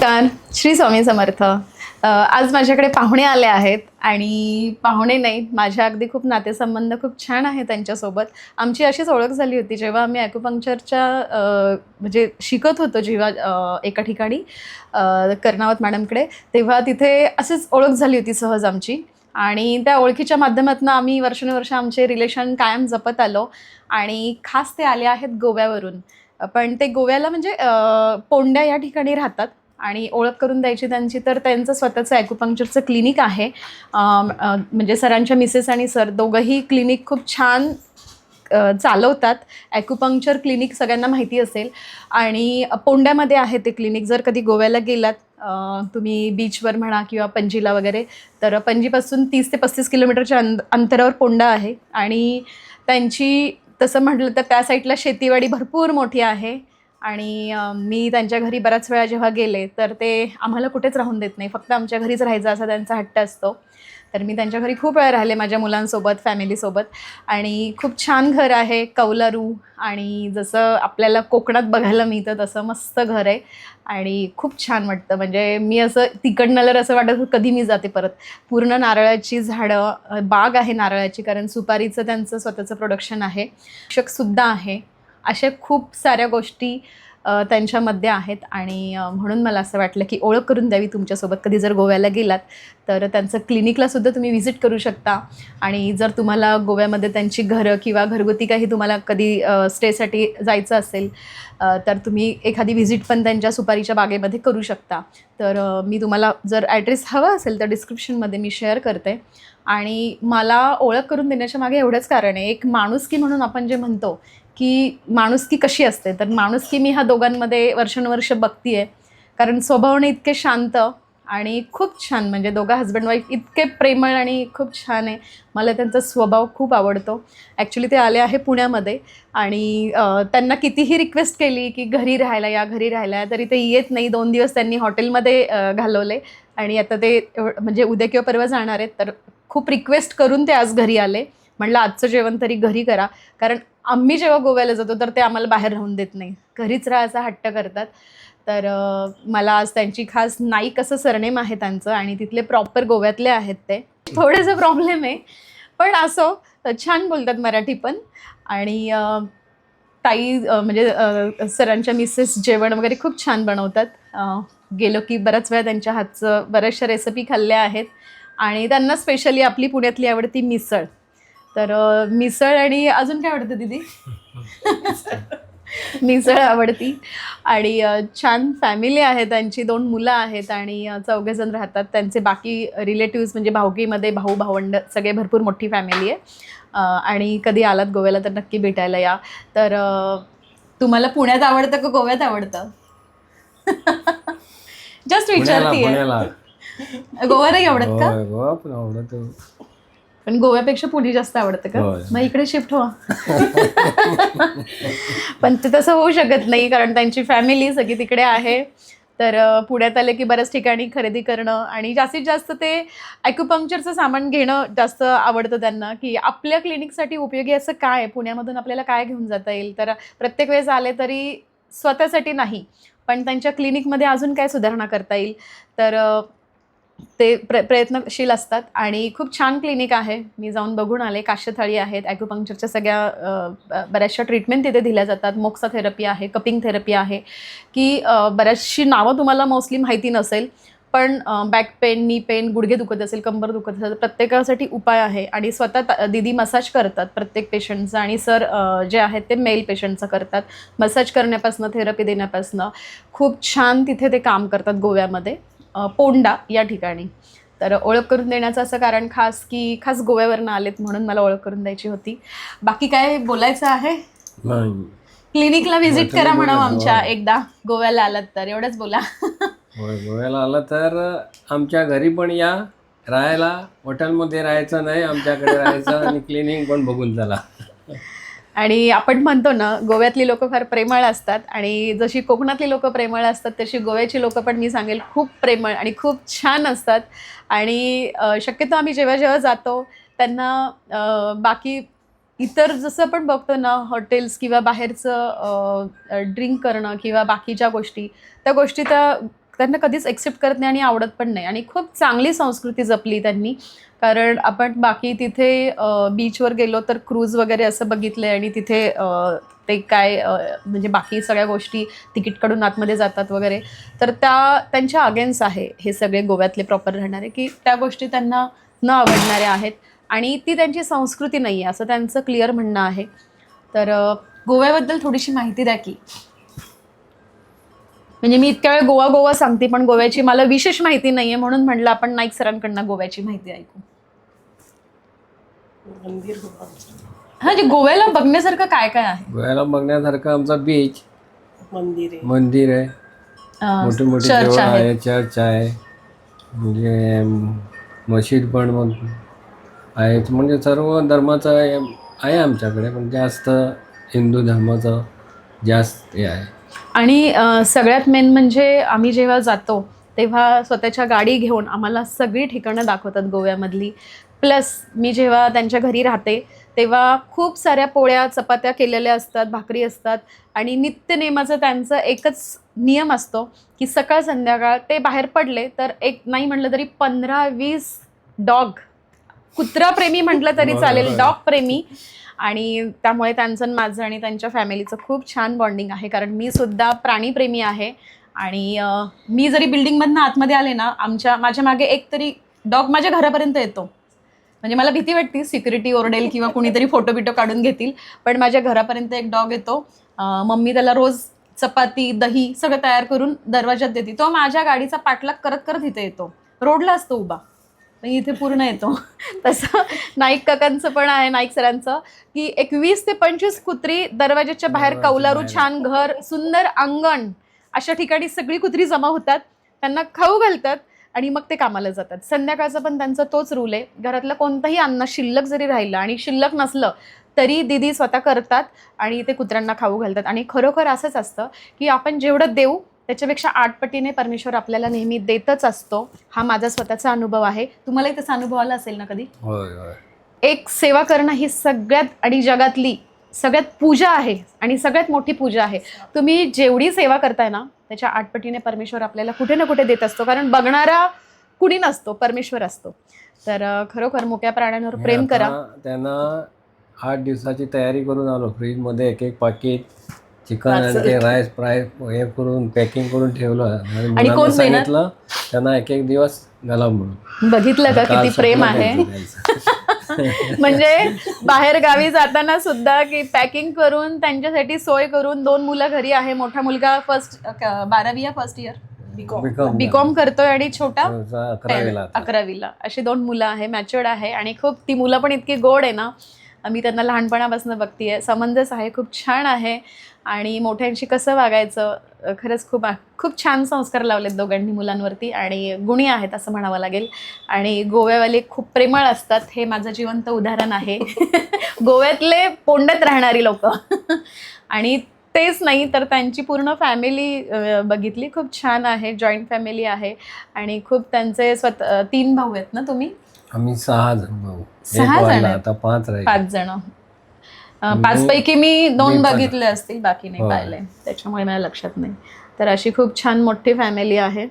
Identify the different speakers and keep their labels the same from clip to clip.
Speaker 1: नमस्कार श्री स्वामी समर्थ. आज माझ्याकडे पाहुणे आले आहेत आणि पाहुणे नाही माझ्या अगदी खूप नातेसंबंध खूप छान आहे त्यांच्यासोबत. आमची अशीच ओळख झाली होती जेव्हा आम्ही ॲक्युपंक्चरच्या म्हणजे शिकत होतो जेव्हा एका ठिकाणी कर्णावत मॅडमकडे तेव्हा तिथे असंच ओळख झाली होती सहज आमची. आणि त्या ओळखीच्या माध्यमातून आम्ही वर्षानुवर्ष आमचे रिलेशन कायम जपत आलो आणि खास ते आले आहेत गोव्यावरून. पण ते गोव्याला म्हणजे पोंड्या या ठिकाणी राहतात. आणि ओळख करून द्यायची त्यांची तर त्यांचं स्वतःचं ॲक्युपंक्चरचं क्लिनिक आहे. म्हणजे सरांच्या मिसेस आणि सर दोघंही क्लिनिक खूप छान चालवतात. ॲक्युपंक्चर क्लिनिक सगळ्यांना माहिती असेल. आणि पोंड्यामध्ये आहे ते क्लिनिक जर कधी गोव्याला गेलात तुम्ही बीचवर म्हणा किंवा पणजीला वगैरे तर पणजीपासून तीस ते पस्तीस किलोमीटरच्या अंत अंतरावर पोंडा आहे. आणि त्यांची तसं म्हटलं तर त्या साईडला शेतीवाडी भरपूर मोठी आहे. आणि मी त्यांच्या घरी बऱ्याच वेळा जेव्हा गेले तर ते आम्हाला कुठेच राहून देत नाही. फक्त आमच्या घरीच राहायचं असा त्यांचा हट्ट असतो. तर मी त्यांच्या घरी खूप वेळा राहिले माझ्या मुलांसोबत फॅमिलीसोबत. आणि खूप छान घर आहे कौलारू आणि जसं आपल्याला कोकणात बघायला मिळतं तसं मस्त घर आहे. आणि खूप छान वाटतं. म्हणजे मी असं तिकडनं असं वाटत कधी मी जाते परत. पूर्ण नारळाची झाडं बाग आहे नारळाची कारण सुपारीचं त्यांचं स्वतःचं प्रोडक्शन आहे. शिक्षकसुद्धा आहे. अशा खूप साऱ्या गोष्टी त्यांच्यामध्ये आहेत आणि म्हणून मला असं वाटलं की ओळख करून द्यावी तुमच्यासोबत. कधी जर गोव्याला गेलात तर त्यांचं क्लिनिकला सुद्धा तुम्ही व्हिजिट करू शकता. आणि जर तुम्हाला गोव्यामध्ये त्यांची घरं किंवा घरगुती काही तुम्हाला कधी स्टेसाठी जायचं असेल तर तुम्ही एखादी व्हिजिट पण त्यांच्या सुपारीच्या बागेमध्ये करू शकता. तर मी तुम्हाला जर ॲड्रेस हवा असेल तर डिस्क्रिप्शनमध्ये मी शेअर करते. आणि मला ओळख करून देण्याच्या मागे एवढंच कारण आहे. एक माणुसकी म्हणून आपण जे म्हणतो की माणुसकी कशी असते? तर माणुसकी मी ह्या दोघांमध्ये वर्षानुवर्ष बघतीये. आहे कारण स्वभावाने इतके शांत आणि खूप छान म्हणजे दोघं हजबंड वाईफ इतके प्रेमळ आणि खूप छान आहे. मला त्यांचा स्वभाव खूप आवडतो. ॲक्च्युली ते आले आहे पुण्यामध्ये आणि त्यांना कितीही रिक्वेस्ट केली की घरी राहायला या घरी राहायला तरी ते येत नाही. दोन दिवस त्यांनी हॉटेलमध्ये घालवले आणि आता ते म्हणजे उद्या किंवा परवा जाणार आहेत. तर खूप रिक्वेस्ट करून ते आज घरी आले. म्हणलं आजचं जेवण तरी घरी करा. कारण आम्ही जेव्हा गोव्याला जातो तर ते आम्हाला बाहेर राहून देत नाही. घरीच राहायचा हट्ट करतात. तर मला आज त्यांची खास नाईक असं सरनेम आहे त्यांचं आणि तिथले प्रॉपर गोव्यातले आहेत ते. थोडेसं प्रॉब्लेम आहे. पण असो छान बोलतात मराठी पण. आणि ताई म्हणजे सरांच्या मिसेस जेवण वगैरे खूप छान बनवतात. गेलो की बऱ्याच वेळा त्यांच्या हातचं बऱ्याचशा रेसिपी खाल्ल्या आहेत. आणि त्यांना स्पेशली आपली पुण्यातली आवडती मिसळ. तर मिसळ आणि अजून काय आवडतं दिदी? मिसळ आवडती. आणि छान फॅमिली आहे त्यांची दोन मुलं आहेत आणि चौघेजण राहतात. त्यांचे बाकी रिलेटिव्स म्हणजे भाऊकीमध्ये भाऊ भावंड सगळे भरपूर मोठी फॅमिली आहे. आणि कधी आलात गोव्याला तर नक्की भेटायला या. तर तुम्हाला पुण्यात आवडतं का गोव्यात आवडतं? जस्ट
Speaker 2: पुण्याला
Speaker 1: विचारतीये.
Speaker 2: पुण्याला.
Speaker 1: गोवा नाही आवडत का?
Speaker 2: गोवा पण आवडत.
Speaker 1: पण गोव्यापेक्षा पुणे जास्त आवडतं का?
Speaker 2: होय.
Speaker 1: मग इकडे शिफ्ट व्हा. पण ते तसं होऊ शकत नाही कारण त्यांची फॅमिली सगळी तिकडे आहे. तर अ, पुण्यात आले की बऱ्याच ठिकाणी खरेदी करणं आणि जास्तीत जास्त ते ॲक्युपंक्चरचं सामान घेणं जास्त आवडतं त्यांना की आपल्या क्लिनिकसाठी उपयोगी असं काय? आहे पुण्यामधून आपल्याला काय घेऊन जाता येईल? तर प्रत्येक वेळेस आले तरी स्वतःसाठी नाही पण त्यांच्या क्लिनिकमध्ये अजून काय सुधारणा करता येईल? तर अ, ते प्र प्रयत्नशील असतात. आणि खूप छान क्लिनिक आहे. मी जाऊन बघून आले. काश्यथाळी आहेत. ॲक्युपंक्चरच्या सगळ्या बऱ्याचशा ट्रीटमेंट तिथे दिल्या जातात. मोक्सा थेरपी आहे. कपिंग थेरपी आहे. की बऱ्याचशी नावं तुम्हाला मोस्टली माहिती नसेल पण बॅक पेन नी पेन गुडघे दुखत असेल कंबर दुखत असेल प्रत्येकासाठी उपाय आहे. आणि स्वतः दिदी मसाज करतात प्रत्येक पेशंटचा आणि सर जे आहेत ते मेल पेशंटचं करतात. मसाज करण्यापासून थेरपी देण्यापासून. खूप छान तिथे ते काम करतात गोव्यामध्ये. पोंडा या ठिकाणी. तर ओळख करून देण्याचं असं कारण खास की खास गोव्यावरनं आलेत म्हणून मला ओळख करून द्यायची होती. बाकी काय बोलायचं आहे?
Speaker 2: नाही.
Speaker 1: क्लिनिकला व्हिजिट करा म्हणा
Speaker 2: बोला,
Speaker 1: आमच्या. एकदा. गोव्याला आलात तर एवढंच बोला.
Speaker 2: गोव्याला आला तर आमच्या घरी पण या. राहायला. हॉटेलमध्ये राहायचं नाही आमच्याकडे राहायचं आणि क्लिनिक पण बघून चला.
Speaker 1: आणि आपण म्हणतो ना गोव्यातली लोक फार प्रेमळ असतात आणि जशी कोकणातली लोक प्रेमळ असतात तशी गोव्याची लोक पण मी सांगेल खूप प्रेमळ आणि खूप छान असतात. आणि शक्यतो आम्ही जेव्हा जेव्हा जातो त्यांना बाकी इतर जसं आपण बघतो ना हॉटेल्स किंवा बाहेरचं ड्रिंक करणं किंवा बाकीच्या गोष्टी त्या गोष्टी त्या त्यांना कधीच एक्सेप्ट करत नाही आणि आवडत पण नाही. आणि खूप चांगली संस्कृती जपली त्यांनी. कारण आपण बाकी तिथे बीचवर गेलो तर क्रूज वगैरे असं बघितलंय आणि तिथे ते काय म्हणजे बाकी सगळ्या गोष्टी तिकीट काढून आतमध्ये जातात वगैरे. तर त्या त्यांच्या अगेन्स्ट आहे हे सगळे गोव्यातले प्रॉपर राहणारे की त्या गोष्टी त्यांना न आवडणाऱ्या आहेत. आणि ती त्यांची संस्कृती नाही आहे असं त्यांचं क्लिअर म्हणणं आहे. तर गोव्याबद्दल थोडीशी माहिती द्या की. म्हणजे मी इतक्या वेळ गोवा गोवा सांगते पण गोव्याची मला विशेष माहिती नाहीये म्हणून म्हणलं आपण नाईक सरांकडनं गोव्याची माहिती ऐकू. हा म्हणजे गोव्याला बघण्यासारखं काय काय आहे?
Speaker 2: गोव्याला बघण्यासारखं आमचा बीच
Speaker 3: मंदिर आहे.
Speaker 2: मंदिर आहे.
Speaker 1: अ,
Speaker 2: मोठी मोठी
Speaker 1: चर्च
Speaker 2: देवळं
Speaker 1: आहे.
Speaker 2: आहे चर्च आहे. म्हणजे मशीद पण मग आहेत. म्हणजे सर्व धर्माचं आहे आहे आमच्याकडे पण जास्त हिंदू धर्माचं जास्त हे आहे.
Speaker 1: आणि सगळ्यात मेन म्हणजे आम्ही जेव्हा जातो तेव्हा स्वतःच्या गाडी घेऊन आम्हाला सगळी ठिकाणं दाखवतात गोव्यामधली. प्लस मी जेव्हा त्यांच्या घरी राहते तेव्हा खूप साऱ्या पोळ्या चपात्या केलेल्या असतात भाकरी असतात. आणि नित्यनेमाचं त्यांचं एकच नियम असतो की सकाळ संध्याकाळ ते बाहेर पडले तर एक नाही म्हटलं तरी पंधरा वीस डॉग. कुत्राप्रेमी म्हटलं तरी चालेल. डॉग प्रेमी. आणि त्यामुळे त्यांचं आणि माझं आणि त्यांच्या फॅमिलीचं खूप छान बॉन्डिंग आहे. कारण मी सुद्धा प्राणीप्रेमी आहे. आणि मी जरी बिल्डिंगमधनं आतमध्ये आले ना आमच्या माझ्या मागे एक तरी डॉग माझ्या घरापर्यंत येतो. म्हणजे मला भीती वाटते सिक्युरिटी ओरडेल किंवा कुणीतरी फोटो बिटो काढून घेतील. पण माझ्या घरापर्यंत एक डॉग येतो. मम्मी त्याला रोज चपाती दही सगळं तयार करून दरवाजात देते. तो माझ्या गाडीचा पाठलाग करत करत इथे येतो. रोडला असतो उभा. इथे पूर्ण येतो. तसं नाईक काकांचं पण आहे नाईक सरांचं की एक वीस ते पंचवीस कुत्री दरवाजाच्या बाहेर कौलारू. छान घर सुंदर अंगण अशा ठिकाणी सगळी कुत्री जमा होतात. त्यांना खाऊ घालतात आणि मग ते कामाला जातात. संध्याकाळचा पण त्यांचा तोच रूल आहे. घरातलं कोणतंही अन्न शिल्लक जरी राहिलं आणि शिल्लक नसलं तरी दिदी स्वतः करतात आणि ते कुत्र्यांना खाऊ घालतात. आणि खरोखर असंच असतं की आपण जेवढं देऊ त्याच्यापेक्षा आठ पटीने परमेश्वर आपल्याला नेहमी देतच असतो. हा माझा स्वतःचा अनुभव आहे. तुम्हालाही तसा अनुभव आला असेल ना कधी?
Speaker 2: होय होय.
Speaker 1: एक सेवा करणं ही सगळ्यात आणि जगातली सगळ्यात पूजा आहे आणि सगळ्यात मोठी पूजा आहे. तुम्ही जेवढी सेवा करताय ना त्याच्या आठपटीने परमेश्वर आपल्याला कुठे ना कुठे देत असतो. कारण बघणारा कुणी नसतो परमेश्वर असतो. तर अं, खरोखर मोक्या प्राण्यांवर
Speaker 2: मी
Speaker 1: प्रेम करा.
Speaker 2: त्यांना आठ दिवसाची तयारी करून आलो. फ्रीजमध्ये एक एक पाकिट चिकन आणि. ते राईस फ्राय हे करून पॅकिंग करून ठेवलं आणि मुलांना
Speaker 1: कोण देणार?
Speaker 2: सांगितलं त्यांना एक एक दिवस घाला म्हणून
Speaker 1: बघितलं का
Speaker 2: काल
Speaker 1: किती प्रेम आहे. म्हणजे बाहेर गावी जाताना सुद्धा की पॅकिंग करून त्यांच्यासाठी सोय करून दोन मुलं घरी आहे मोठा मुलगा फर्स्ट बारावी या फर्स्ट इयर
Speaker 3: बिकॉम
Speaker 2: बिकॉम
Speaker 1: करतोय आणि छोटा.
Speaker 2: अकरावीला.
Speaker 1: अकरावीला अशी दोन मुलं आहे मॅच्युअर्ड आहे आणि खूप ती मुलं पण इतकी गोड आहे ना मी त्यांना लहानपणापासून बघतीये. समंजस आहे खूप छान आहे आणि मोठ्यांशी कसं वागायचं? खरंच खूप खूप छान संस्कार लावलेत दोघांनी मुलांवरती आणि गुणी आहेत असं म्हणावं लागेल. आणि गोव्यावाले खूप प्रेमळ असतात हे माझं जिवंत उदाहरण आहे. गोव्यातले पोंडत राहणारी लोक. आणि तेच नाही तर त्यांची पूर्ण फॅमिली बघितली. खूप छान आहे जॉईंट फॅमिली आहे आणि खूप त्यांचे स्वत तीन भाऊ आहेत ना तुम्ही?
Speaker 2: आम्ही सहा जण भाऊ.
Speaker 1: सहा
Speaker 2: एक
Speaker 1: जण
Speaker 2: वाढला? आता पाच राहील.
Speaker 1: पाच जण.
Speaker 2: मी-
Speaker 1: पाच पैकी मी दोन
Speaker 2: मी पण.
Speaker 1: बघितले असतील बाकी नाही
Speaker 2: होय.
Speaker 1: पाहिले. त्याच्यामुळे मला लक्षात नाही. तर अशी खूप छान मोठी फॅमिली आहे.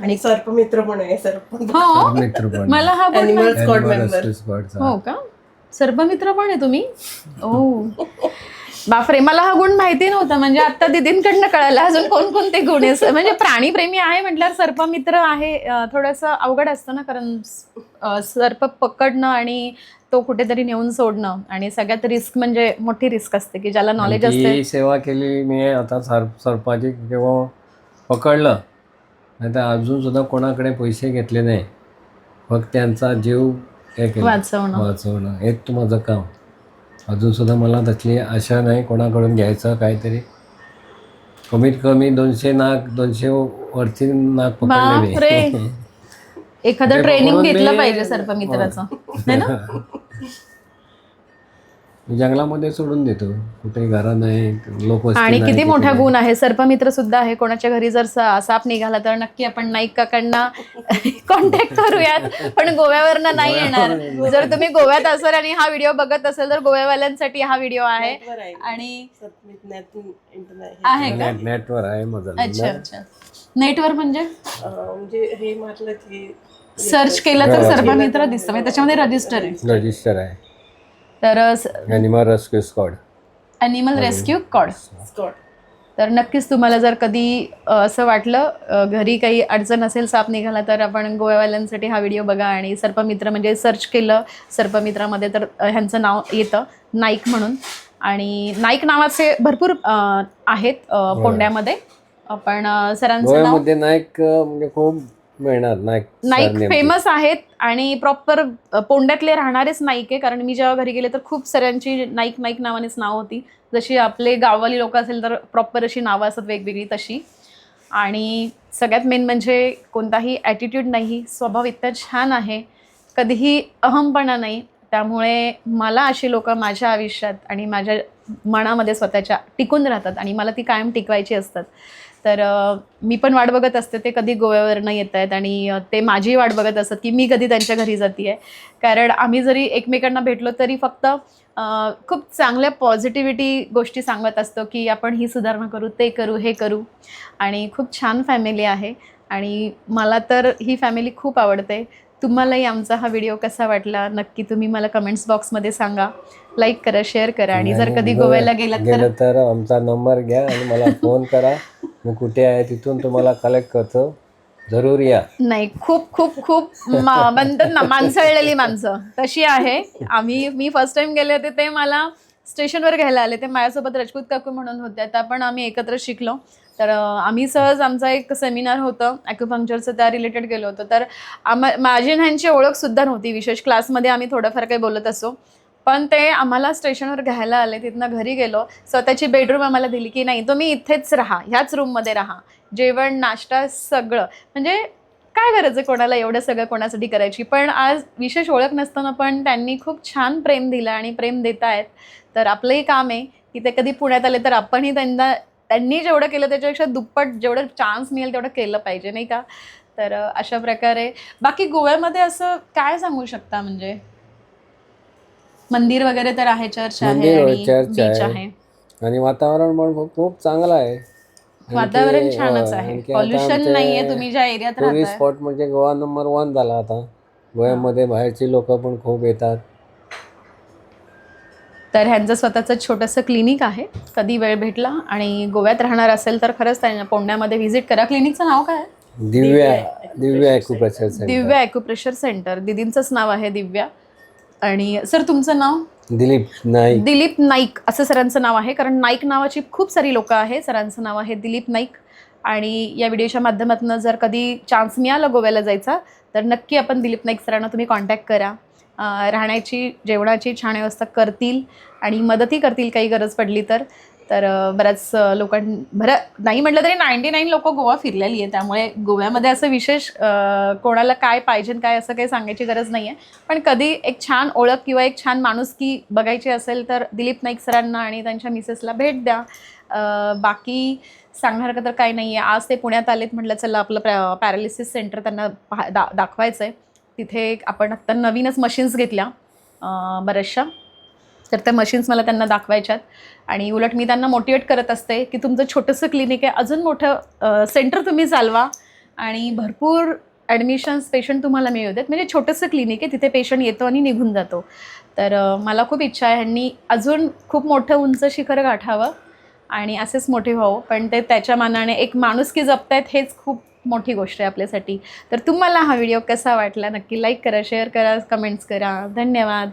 Speaker 3: आणि सर्पमित्र पण आहे सर्प
Speaker 1: हो.
Speaker 2: मित्र पण
Speaker 1: मला हा बोट
Speaker 3: Animal
Speaker 1: माहित-
Speaker 3: Squad
Speaker 2: Animal
Speaker 3: member.
Speaker 2: Rescue Squadचा.
Speaker 1: हो का? सर्पमित्र पण आहे तुम्ही? ओ. बापरे मला हा गुण माहिती नव्हता. म्हणजे आता दिदींकडनं कळालं अजून कोणकोणते गुण आहे म्हणजे प्राणीप्रेमी आहे म्हटल्यावर सर्पमित्र आहे अं, थोडंसं अवघड असतं ना कारण सर्प पकडणं आणि तो कुठेतरी नेऊन सोडणं आणि सगळ्यात रिस्क म्हणजे मोठी रिस्क असते की ज्याला नॉलेज असते
Speaker 2: सेवा केली मी आता सर्प सर्पाची जेव्हा पकडलं नाही तर अजून सुद्धा कोणाकडे पैसे घेतले नाही. फक्त त्यांचा जीव
Speaker 1: वाचवणं.
Speaker 2: वाचवणं. हेच तू माझं काम. अजून सुद्धा मला त्यातली आशा नाही कोणाकडून घ्यायचं काहीतरी. कमीत कमी दोनशे नाग दोनशे वरती नाग
Speaker 1: बापरे.
Speaker 2: पकडलेले
Speaker 1: एखादं ट्रेनिंग
Speaker 2: बघून
Speaker 1: घेतलं
Speaker 2: मी-
Speaker 1: पाहिजे सर्पमित्राचं है. ना?
Speaker 2: मी जंगलामध्ये सोडून देतो. कुठे घरा नाही लोक
Speaker 1: आणि किती मोठा गुण आहे. सर्पमित्र सुद्धा आहे. कोणाच्या घरी जर सा- साप निघाला तर नक्की आपण नाईक काकांना कॉन्टॅक्ट करूयात. पण गोव्यावरनं नाही येणार. जर तुम्ही गोव्यात असाल आणि हा व्हिडिओ बघत असेल तर गोव्यावाल्यांसाठी हा व्हिडिओ आहे. आणि आहे का?
Speaker 2: नेटवर आहे माझा
Speaker 1: अच्छा अच्छा. नेटवर म्हणजे?
Speaker 3: म्हणजे हे मारलं की
Speaker 1: सर्च केलं तर. सर्पमित्र दिसतं. म्हणजे त्याच्यामध्ये रजिस्टर आहे.
Speaker 2: रजिस्टर आहे.
Speaker 1: तर
Speaker 2: animal rescue squad
Speaker 1: animal rescue squad
Speaker 3: squad
Speaker 1: तर नक्कीच तुम्हाला जर कधी असं वाटलं घरी काही अडचण असेल साप निघाला तर आपण गोव्यावाल्यांसाठी हा व्हिडिओ बघा आणि सर्पमित्र म्हणजे सर्च केलं सर्पमित्रामध्ये तर ह्यांचं नाव येतं नाईक म्हणून. आणि नाईक नावाचे भरपूर आहेत पोंड्यामध्ये पण सरांचं नाव
Speaker 2: नाईक म्हणजे खूप मिळणार नाईक
Speaker 1: नाईक. फेमस आहेत आणि प्रॉपर पोंड्यातले राहणारेच नाईक आहे कारण मी जेव्हा घरी गेले तर खूप साऱ्यांची नाईक नाईक नावानेच नाव होती. जशी आपले गाववाली लोक असेल तर प्रॉपर अशी नावं असतात वेगवेगळी तशी. आणि सगळ्यात मेन म्हणजे कोणताही ॲटिट्यूड नाही स्वभाव इतका छान आहे कधीही अहमपणा नाही. त्यामुळे मला अशी लोक माझ्या आयुष्यात आणि माझ्या मनामध्ये स्वतःच्या टिकून राहतात आणि मला ती कायम टिकवायची असतात. तर मी पण वाट बघत असते ते कधी गोव्यावरनं येत आहेत आणि ते माझी वाट बघत असतात की मी कधी त्यांच्या घरी जाते आहे कारण आम्ही जरी एकमेकांना भेटलो तरी फक्त खूप चांगल्या पॉझिटिव्हिटी गोष्टी सांगत असतो की आपण ही सुधारणा करू ते करू हे करू. आणि खूप छान फॅमिली आहे. आणि मला तर ही फॅमिली खूप आवडते. तुम्हालाही आमचा हा व्हिडिओ कसा वाटला? नक्की तुम्ही मला कमेंट्स बॉक्समध्ये सांगा. लाईक करा शेअर करा. आणि जर कधी गोव्याला गेलात तर?
Speaker 2: गेलं तर आमचा नंबर घ्या आणि मला फोन करा. मी कुठे आहे तिथून तुम्हाला कलेक्ट करतो. जरूर या.
Speaker 1: नाही खूप खूप खूप मा- म्हणतात ना माणसळलेली माणसं. तशी आहे. आम्ही मी फर्स्ट टाइम गेले होते ते मला स्टेशनवर घ्यायला आले. ते माझ्यासोबत रजपूत काकू म्हणून होत्या त्या पण आम्ही एकत्र शिकलो. तर अं, आम्ही सहज आमचा एक सेमिनार होतं. ॲक्युपंक्चरचं त्या रिलेटेड गेलो होतो. तर आम माझी आणि ह्यांची ओळखसुद्धा नव्हती. विशेष क्लासमध्ये आम्ही थोडंफार काही बोलत असो. पण ते आम्हाला स्टेशनवर घ्यायला आले तिथनं घरी गेलो. स्वतःची बेडरूम आम्हाला दिली की नाही तुम्ही इथेच राहा ह्याच रूममध्ये राहा. जेवण नाश्ता सगळं. म्हणजे काय गरज आहे कोणाला एवढं सगळं कोणासाठी करायची? पण आज विशेष ओळख नसताना पण त्यांनी खूप छान प्रेम दिलं आणि प्रेम देत आहेत तर आपलंही काम आहे. की ते कधी पुण्यात आले तर आपणही त्यांना त्यांनी जेवढं केलं त्याच्यापेक्षा दुप्पट जेवढं चान्स मिळेल तेवढं केलं पाहिजे नाही का? तर अशा प्रकारे. बाकी गोव्यामध्ये असं काय सांगू शकता म्हणजे? मंदिर वगैरे तर आहे चर्च आहे
Speaker 2: मंदिर
Speaker 1: आणि
Speaker 2: आहे, आणि वातावरण पण खूप- खूप चांगलं आहे.
Speaker 1: वातावरण छानच आहे. पॉल्युशन नाहीये तुम्ही ज्या एरियात
Speaker 2: टुरिस्ट
Speaker 1: राहताय.
Speaker 2: स्पॉट म्हणजे गोवा नंबर वन झाला आता. गोव्यामध्ये बाहेरची लोक पण खूप येतात.
Speaker 1: तर ह्यांचं स्वतःचं छोटंसं क्लिनिक आहे. कधी वेळ भेटला आणि गोव्यात राहणार असेल तर खरंच त्यांना पोंड्यामध्ये व्हिजिट करा. क्लिनिकचं नाव काय? आहे?
Speaker 2: Divya. Divya acupressure centre
Speaker 1: Divya acupressure centre दिदींचंच नाव आहे दिव्या. आणि सर तुमचं नाव?
Speaker 2: दिलीप नाईक.
Speaker 1: दिलीप नाईक. असं सरांचं नाव आहे कारण नाईक नावाची खूप सारी लोकं आहे सरांचं नाव आहे दिलीप नाईक. आणि या व्हिडिओच्या माध्यमातून जर कधी चान्स मिळाला गोव्याला जायचा तर नक्की आपण दिलीप नाईक सरांना तुम्ही कॉन्टॅक्ट करा. राहण्याची जेवणाची छान व्यवस्था करतील आणि मदतही करतील काही गरज पडली तर. तर बऱ्याच लोकां बरं नाही म्हटलं तरी नाईंटी नाईन लोक गोवा फिरलेली आहे त्यामुळे गोव्यामध्ये असं विशेष कोणाला काय पाहिजे काय असं काही सांगायची गरज नाही आहे पण कधी एक छान ओळख किंवा एक छान माणुसकी बघायची असेल तर दिलीप नाईक सरांना आणि त्यांच्या मिसेसला भेट द्या. बाकी बाकी सांगण्यासारखं तर काही नाही आहे आज ते पुण्यात आलेत म्हटलं चला आपलं पॅ पॅरालिसिस सेंटर त्यांना पहा दा दाखवायचं आहे तिथे आपण आत्ता नवीनच मशीन्स घेतल्या बऱ्याचशा. तर त्या मशीन्स मला त्यांना दाखवायच्यात. आणि उलट मी त्यांना मोटिवेट करत असते की तुमचं छोटंसं क्लिनिक आहे अजून मोठं सेंटर तुम्ही चालवा. आणि भरपूर ॲडमिशन्स पेशंट तुम्हाला मिळू देत. म्हणजे छोटंसं क्लिनिक आहे तिथे पेशंट येतो आणि निघून जातो. तर मला खूप इच्छा आहे ह्यांनी अजून खूप मोठं उंच शिखर गाठावं आणि असेच मोठे व्हावं. पण ते त्याच्या मानाने एक माणुसकी जपतायत हेच खूप मोठी गोष्ट आहे आपल्यासाठी. तर तुम्हाला हा व्हिडिओ कसा वाटला? नक्की लाईक करा शेअर करा कमेंट्स करा. धन्यवाद.